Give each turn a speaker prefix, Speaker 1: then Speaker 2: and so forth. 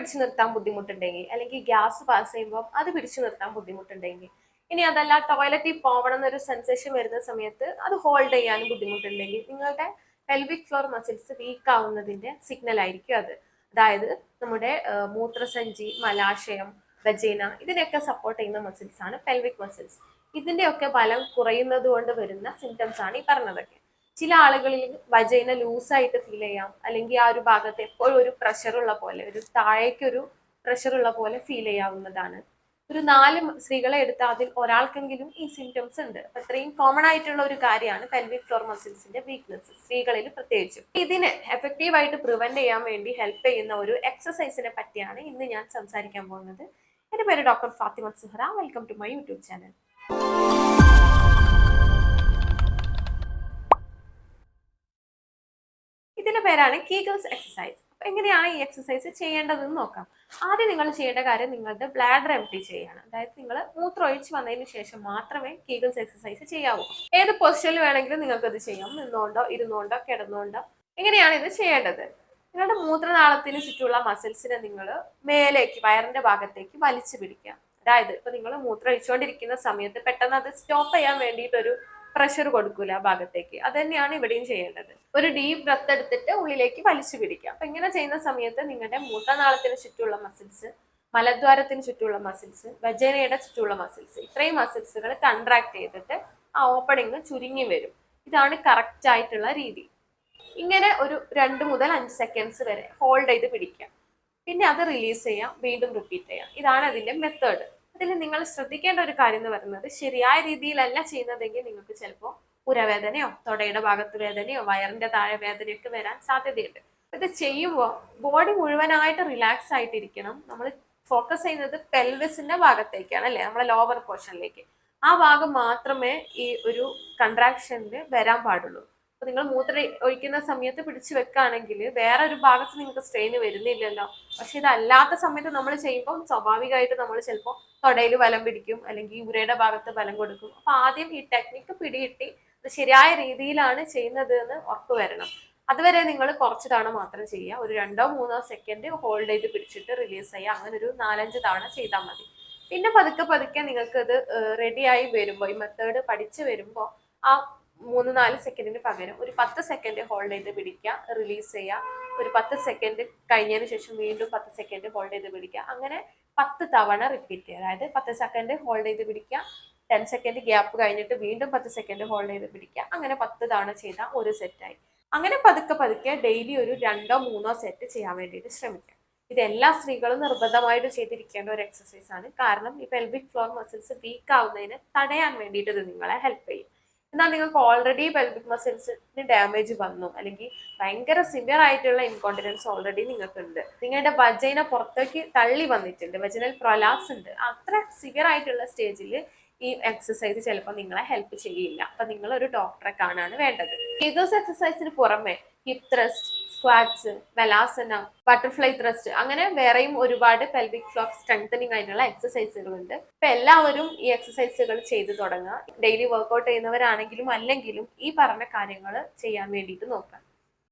Speaker 1: പിടിച്ചു നിർത്താൻ ബുദ്ധിമുട്ടുണ്ടെങ്കിൽ അല്ലെങ്കിൽ ഗ്യാസ് പാസ് ചെയ്യുമ്പോൾ അത് പിടിച്ചു നിർത്താൻ ബുദ്ധിമുട്ടുണ്ടെങ്കിൽ ഇനി അതല്ല ടോയ്ലറ്റിൽ പോകണം എന്നൊരു സെൻസേഷൻ വരുന്ന സമയത്ത് അത് ഹോൾഡ് ചെയ്യാനും ബുദ്ധിമുട്ടുണ്ടെങ്കിൽ നിങ്ങളുടെ പെൽവിക് ഫ്ലോർ മസിൽസ് വീക്ക് ആവുന്നതിന്റെ സിഗ്നൽ ആയിരിക്കും അത്. അതായത് നമ്മുടെ മൂത്രസഞ്ചി മലാശയം വജേന ഇതിനെയൊക്കെ സപ്പോർട്ട് ചെയ്യുന്ന മസിൽസ് ആണ് പെൽവിക് മസിൽസ് ഇതിന്റെയൊക്കെ ബലം കുറയുന്നത് കൊണ്ട് വരുന്ന സിംറ്റംസ് ആണ് ഈ പറഞ്ഞതൊക്കെ. ചില ആളുകളിൽ വജൈന ലൂസായിട്ട് ഫീൽ ചെയ്യാം. അല്ലെങ്കിൽ ആ ഒരു ഭാഗത്ത് എപ്പോഴും ഒരു പ്രഷർ ഉള്ള പോലെ ഒരു താഴേക്കൊരു പ്രഷർ ഉള്ള പോലെ ഫീൽ ചെയ്യാവുന്നതാണ്. ഒരു നാല് സ്ത്രീകളെ എടുത്താൽ അതിൽ ഒരാൾക്കെങ്കിലും ഈ സിംറ്റംസ് ഉണ്ട്. അപ്പൊ ഇത്രയും കോമൺ ആയിട്ടുള്ള ഒരു കാര്യമാണ് പെൽവിക് ഫ്ലോർ മസിൽസിന്റെ വീക്ക്നെസ് സ്ത്രീകളിൽ പ്രത്യേകിച്ചും. ഇതിനെ എഫക്റ്റീവ് ആയിട്ട് പ്രിവെന്റ് ചെയ്യാൻ വേണ്ടി ഹെൽപ്പ് ചെയ്യുന്ന ഒരു എക്സസൈസിനെ പറ്റിയാണ് ഇന്ന് ഞാൻ സംസാരിക്കാൻ പോകുന്നത്. എന്റെ പേര് doctor Fathima Suhara. Welcome to my YouTube channel ഇതിന്റെ പേരാണ് കീഗിൾസ് എക്സസൈസ് അപ്പൊ എങ്ങനെയാണ് ഈ എക്സസൈസ് ചെയ്യേണ്ടതെന്ന് നോക്കാം. ആദ്യം നിങ്ങൾ ചെയ്യേണ്ട കാര്യം നിങ്ങളുടെ ബ്ലാഡർ എം ടി ചെയ്യാണ് അതായത് നിങ്ങൾ മൂത്രം ഒഴിച്ച് വന്നതിന് ശേഷം മാത്രമേ കീഗിൾസ് എക്സസൈസ് ചെയ്യാവൂ. ഏത് പൊസിഷനിൽ വേണമെങ്കിലും നിങ്ങൾക്ക് ഇത് ചെയ്യാം. നിന്നുകൊണ്ടോ ഇരുന്നുകൊണ്ടോ കിടന്നുകൊണ്ടോ എങ്ങനെയാണ് ഇത് ചെയ്യേണ്ടത്? നിങ്ങളുടെ മൂത്രനാളത്തിന് ചുറ്റുമുള്ള മസിൽസിനെ നിങ്ങൾ മേലേക്ക് വയറിന്റെ ഭാഗത്തേക്ക് വലിച്ചു പിടിക്കുക. അതായത് ഇപ്പൊ നിങ്ങൾ മൂത്രം ഒഴിച്ചുകൊണ്ടിരിക്കുന്ന സമയത്ത് പെട്ടെന്ന് അത് സ്റ്റോപ്പ് ചെയ്യാൻ വേണ്ടിയിട്ടൊരു പ്രഷർ കൊടുക്കൂല ആ ഭാഗത്തേക്ക്. അത് തന്നെയാണ് ഇവിടെയും ചെയ്യേണ്ടത്. ഒരു ഡീപ് ബ്രത്ത് എടുത്തിട്ട് ഉള്ളിലേക്ക് വലിച്ചു പിടിക്കുക. അപ്പൊ ഇങ്ങനെ ചെയ്യുന്ന സമയത്ത് നിങ്ങളുടെ മൂത്രനാളത്തിന് ചുറ്റുമുള്ള മസിൽസ് മലദ്വാരത്തിന് ചുറ്റുമുള്ള മസിൽസ് വജനയുടെ ചുറ്റുമുള്ള മസിൽസ് ഇത്രയും മസിൽസുകൾ കൺട്രാക്ട് ചെയ്തിട്ട് ആ ഓപ്പണിങ് ചുരുങ്ങി വരും. ഇതാണ് കറക്റ്റ് ആയിട്ടുള്ള രീതി. ഇങ്ങനെ ഒരു രണ്ട് മുതൽ അഞ്ച് സെക്കൻഡ്സ് വരെ ഹോൾഡ് ചെയ്ത് പിടിക്കാം പിന്നെ അത് റിലീസ് ചെയ്യാം വീണ്ടും റിപ്പീറ്റ് ചെയ്യാം ഇതാണ് അതിന്റെ മെത്തേഡ് അതിൽ നിങ്ങൾ ശ്രദ്ധിക്കേണ്ട ഒരു കാര്യം എന്ന് പറയുന്നത് ശരിയായ രീതിയിലല്ല ചെയ്യുന്നതെങ്കിൽ നിങ്ങൾക്ക് ചിലപ്പോൾ ഉരവേദനയോ തൊടയുടെ ഭാഗത്ത് വേദനയോ വയറിന്റെ താഴെ വേദനയോ ഒക്കെ വരാൻ സാധ്യതയുണ്ട്. ഇത് ചെയ്യുമ്പോൾ ബോഡി മുഴുവനായിട്ട് റിലാക്സ് ആയിട്ടിരിക്കണം. നമ്മൾ ഫോക്കസ് ചെയ്യുന്നത് പെൽവിസിന്റെ ഭാഗത്തേക്കാണ് അല്ലേ? നമ്മളെ ലോവർ പോർഷനിലേക്ക് ആ ഭാഗം മാത്രമേ ഈ ഒരു കൺട്രാക്ഷനിൽ വരാൻ പാടുള്ളൂ. അപ്പൊ നിങ്ങൾ മൂത്ര ഒഴിക്കുന്ന സമയത്ത് പിടിച്ചു വെക്കുകയാണെങ്കിൽ വേറെ ഒരു ഭാഗത്ത് നിങ്ങൾക്ക് സ്ട്രെയിൻ വരുന്നില്ലല്ലോ. പക്ഷെ ഇതല്ലാത്ത സമയത്ത് നമ്മൾ ചെയ്യുമ്പോൾ സ്വാഭാവികമായിട്ട് നമ്മൾ ചിലപ്പോൾ തൊടയിൽ ബലം പിടിക്കും അല്ലെങ്കിൽ ഉരയുടെ ഭാഗത്ത് ബലം കൊടുക്കും. അപ്പൊ ആദ്യം ഈ ടെക്നിക്ക് പിടികിട്ടി ഇത് ശരിയായ രീതിയിലാണ് ചെയ്യുന്നത് എന്ന് ഉറപ്പ് വരണം. അതുവരെ നിങ്ങൾ കുറച്ച് തവണ മാത്രം ചെയ്യുക. ഒരു രണ്ടോ മൂന്നോ സെക്കൻഡ് ഹോൾഡ് ചെയ്ത് പിടിച്ചിട്ട് റിലീസ് ചെയ്യുക. അങ്ങനെ ഒരു നാലഞ്ച് തവണ ചെയ്താൽ മതി. പിന്നെ പതുക്കെ പതുക്കെ നിങ്ങൾക്ക് ഇത് റെഡിയായി വരുമ്പോൾ ഈ മെത്തേഡ് പഠിച്ചു വരുമ്പോൾ ആ മൂന്ന് നാല് സെക്കൻഡിന് പകരം ഒരു പത്ത് സെക്കൻഡ് ഹോൾഡ് ചെയ്ത് പിടിക്കുക റിലീസ് ചെയ്യുക. ഒരു പത്ത് സെക്കൻഡ് കഴിഞ്ഞതിന് ശേഷം വീണ്ടും പത്ത് സെക്കൻഡ് ഹോൾഡ് ചെയ്ത് പിടിക്കുക. അങ്ങനെ പത്ത് തവണ റിപ്പീറ്റ് ചെയ്യുക. അതായത് പത്ത് സെക്കൻഡ് ഹോൾഡ് ചെയ്ത് പിടിക്കുക. ടെൻ സെക്കൻഡ് ഗ്യാപ്പ് കഴിഞ്ഞിട്ട് വീണ്ടും പത്ത് സെക്കൻഡ് ഹോൾഡ് ചെയ്ത് പിടിക്കുക. അങ്ങനെ പത്ത് തവണ ചെയ്താൽ ഒരു സെറ്റായി അങ്ങനെ പതുക്കെ പതുക്കെ ഡെയിലി ഒരു രണ്ടോ മൂന്നോ സെറ്റ് ചെയ്യാൻ വേണ്ടിയിട്ട് ശ്രമിക്കുക. ഇത് എല്ലാ സ്ത്രീകളും നിർബന്ധമായിട്ട് ചെയ്തിരിക്കേണ്ട ഒരു എക്സസൈസ് ആണ്. കാരണം ഈ പെൽവിക് ഫ്ലോർ മസിൽസ് വീക്ക് ആവുന്നതിന് തടയാൻ വേണ്ടിയിട്ട് ഇത് നിങ്ങളെ ഹെൽപ്പ് ചെയ്യും. എന്നാൽ നിങ്ങൾക്ക് ഓൾറെഡി പെൽവിക് മസിൽസിന് ഡാമേജ് വന്നു. അല്ലെങ്കിൽ ഭയങ്കര സിവിയർ ആയിട്ടുള്ള ഇൻകോണ്ടിനൻസ് ഓൾറെഡി നിങ്ങൾക്കുണ്ട്. നിങ്ങളുടെ വജൈന പുറത്തേക്ക് തള്ളി വന്നിട്ടുണ്ട്. വജനൽ പ്രൊലാപ്സ് ഉണ്ട്. അത്ര സിവിയർ ആയിട്ടുള്ള സ്റ്റേജിൽ ഈ എക്സസൈസ് ചിലപ്പോൾ നിങ്ങളെ ഹെൽപ്പ് ചെയ്യില്ല. അപ്പൊ നിങ്ങൾ ഒരു ഡോക്ടറെ കാണാണ് വേണ്ടത് ഈഗോസ് എക്സസൈസിന് പുറമെ ഹിപ് ത്രസ്റ്റ് സ്ക്വാറ്റ്സ് വെലാസന ബട്ടർഫ്ലൈ ത്രസ്റ്റ് അങ്ങനെ വേറെയും ഒരുപാട് പെൽവിക് ഫ്ലോർ സ്ട്രെങ്തനിങ് ആയിട്ടുള്ള എക്സസൈസുകളുണ്ട് ഇപ്പൊ എല്ലാവരും ഈ എക്സസൈസുകൾ ചെയ്തു തുടങ്ങുക. ഡെയിലി വർക്ക്ഔട്ട് ചെയ്യുന്നവരാണെങ്കിലും അല്ലെങ്കിലും ഈ പറഞ്ഞ കാര്യങ്ങൾ ചെയ്യാൻ വേണ്ടിയിട്ട് നോക്കാം